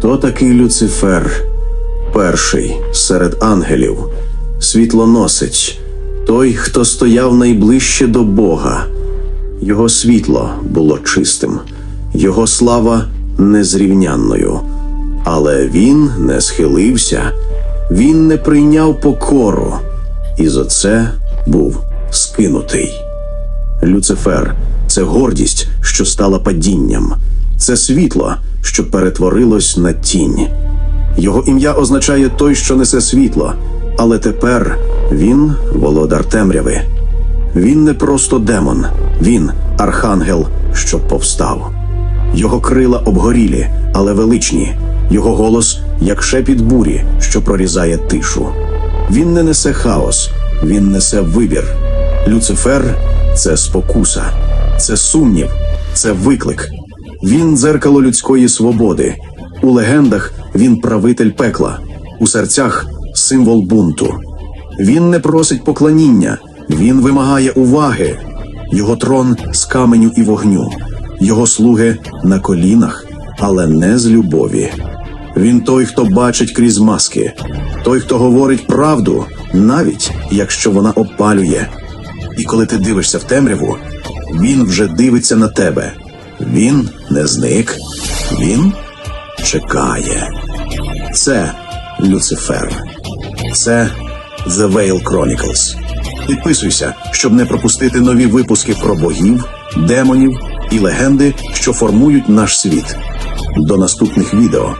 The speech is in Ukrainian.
Хто такий Люцифер? Перший серед ангелів, світлоносець, той, хто стояв найближче до Бога. Його світло було чистим, його слава незрівнянною. Але він не схилився, він не прийняв покору, і за це був скинутий. Люцифер це гордість, що стала падінням, це світло, що перетворилось на тінь. Його ім'я означає той, що несе світло, але тепер він володар темряви. Він не просто демон, він архангел, що повстав. Його крила обгорілі, але величні, його голос як шепіт бурі, що прорізає тишу. Він не несе хаос, він несе вибір. Люцифер це спокуса, це сумнів, це виклик. Він дзеркало людської свободи. У легендах він правитель пекла, у серцях символ бунту. Він не просить поклоніння, він вимагає уваги. Його трон з каменю і вогню, його слуги на колінах, але не з любові. Він той, хто бачить крізь маски, той, хто говорить правду, навіть якщо вона опалює. І коли ти дивишся в темряву, він вже дивиться на тебе. Він не зник, він чекає. Це Люцифер. Це The Veil Chronicles. Підписуйся, щоб не пропустити нові випуски про богів, демонів і легенди, що формують наш світ. До наступних відео.